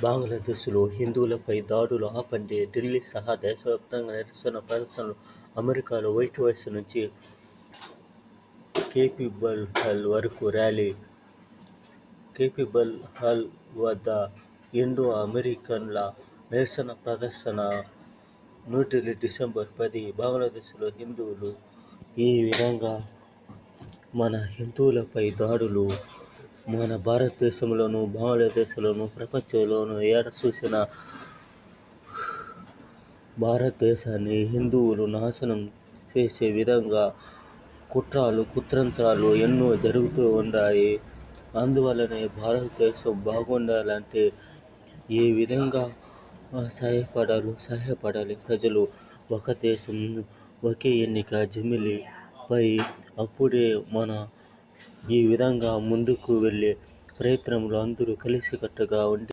బంగ్లాదేశ్లో హిందువులపై దాడులు ఆపండి. ఢిల్లీ సహా దేశవ్యాప్తంగా నిరసన ప్రదర్శనలు అమెరికాలో వైట్ హౌస్ నుంచి కేపిబల్ హాల్ వరకు ర్యాలీ. కేపిబల్ హాల్ వద్ద ఇండో అమెరికన్ల నిరసన ప్రదర్శన న్యూఢిల్లీ డిసెంబర్ పది. బంగ్లాదేశ్లో హిందువులు ఈ విధంగా మన హిందువులపై దాడులు మన భారతదేశంలోను బంగ్లాదేశ్లోను ప్రపంచంలోనూ ఏడ చూసినా భారతదేశాన్ని హిందువులు నాశనం చేసే విధంగా కుట్రాలు కుతంత్రాలు ఎన్నో జరుగుతూ ఉన్నాయి. అందువలనే భారతదేశం బాగుండాలంటే ఏ విధంగా సహాయపడాలో సహాయపడాలి. ప్రజలు ఒక దేశం ఒకే ఎన్నిక జమిలి పై అప్పుడే మన ఈ విధంగా ముందుకు వెళ్ళే ప్రయత్నంలో అందరూ కలిసికట్టుగా ఉండి